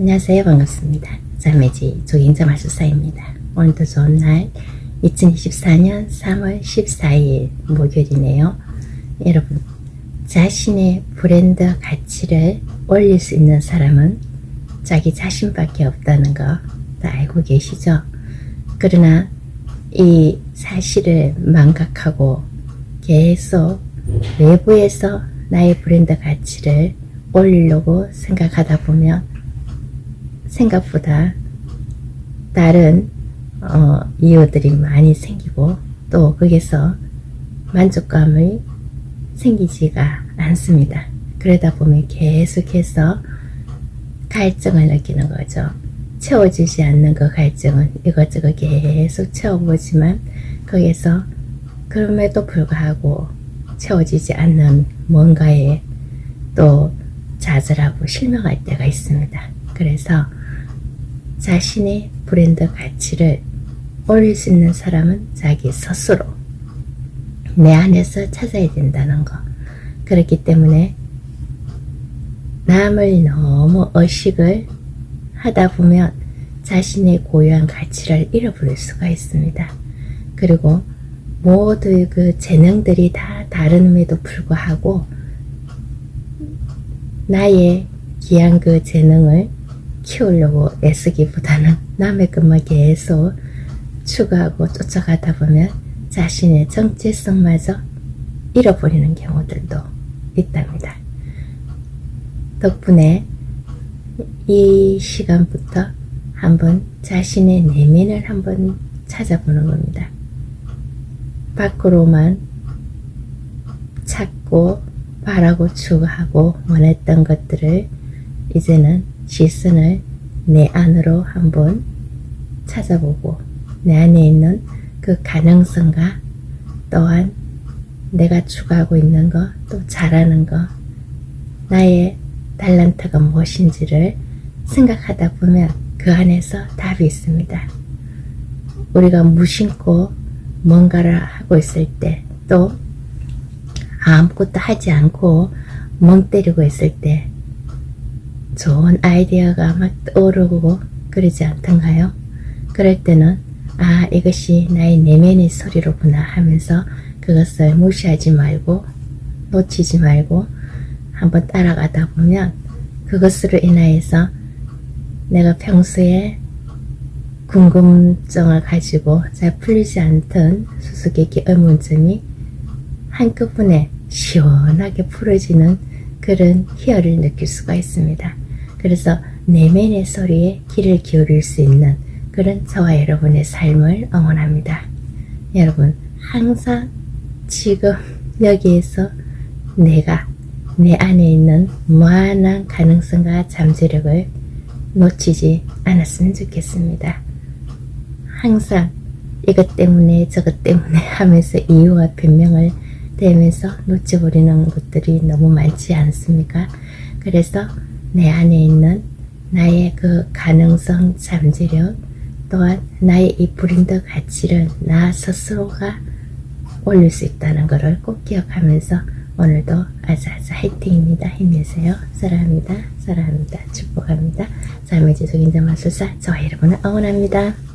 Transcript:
안녕하세요. 반갑습니다. 자매지 조인자 마술사입니다. 오늘도 좋은 날 2024년 3월 14일 목요일이네요. 여러분 자신의 브랜드 가치를 올릴 수 있는 사람은 자기 자신밖에 없다는 거 다 알고 계시죠? 그러나 이 사실을 망각하고 계속 외부에서 나의 브랜드 가치를 올리려고 생각하다 보면 생각보다 다른 어, 이유들이 많이 생기고 또 거기서 만족감이 생기지가 않습니다. 그러다 보면 계속해서 갈증을 느끼는 거죠. 채워지지 않는 그 갈증은 이것저것 계속 채워보지만 거기에서 그럼에도 불구하고 채워지지 않는 뭔가에 또 좌절하고 실망할 때가 있습니다. 그래서 자신의 브랜드 가치를 올릴 수 있는 사람은 자기 스스로 내 안에서 찾아야 된다는 거. 그렇기 때문에 남을 너무 의식을 하다 보면 자신의 고유한 가치를 잃어버릴 수가 있습니다. 그리고 모두 그 재능들이 다 다름에도 불구하고 나의 귀한 그 재능을 키우려고 애쓰기보다는 남의 것만 계속 추구하고 쫓아가다 보면 자신의 정체성마저 잃어버리는 경우들도 있답니다. 덕분에 이 시간부터 한번 자신의 내면을 한번 찾아보는 겁니다. 밖으로만 찾고 바라고 추구하고 원했던 것들을 이제는 시선을 내 안으로 한번 찾아보고 내 안에 있는 그 가능성과 또한 내가 추구하고 있는 것, 또 잘하는 것, 나의 달란트가 무엇인지를 생각하다 보면 그 안에서 답이 있습니다. 우리가 무심코 뭔가를 하고 있을 때, 또 아무것도 하지 않고 멍 때리고 있을 때 좋은 아이디어가 막 떠오르고 그러지 않던가요? 그럴 때는 아 이것이 나의 내면의 소리로구나 하면서 그것을 무시하지 말고 놓치지 말고 한번 따라가다 보면 그것으로 인하여서 내가 평소에 궁금증을 가지고 잘 풀리지 않던 수수께끼 의문점이 한꺼번에 시원하게 풀어지는 그런 희열을 느낄 수가 있습니다. 그래서 내면의 소리에 귀를 기울일 수 있는 그런 저와 여러분의 삶을 응원합니다. 여러분, 항상 지금 여기에서 내가 내 안에 있는 무한한 가능성과 잠재력을 놓치지 않았으면 좋겠습니다. 항상 이것 때문에 저것 때문에 하면서 이유와 변명을 대면서 놓쳐버리는 것들이 너무 많지 않습니까? 그래서 내 안에 있는 나의 그 가능성 잠재력 또한 나의 이 브랜드 가치를 나 스스로가 올릴 수 있다는 것을 꼭 기억하면서 오늘도 아자아자 화이팅입니다. 힘내세요. 사랑합니다. 사랑합니다. 축복합니다. 삶의 지속인자 마술사 저와 여러분을 응원합니다.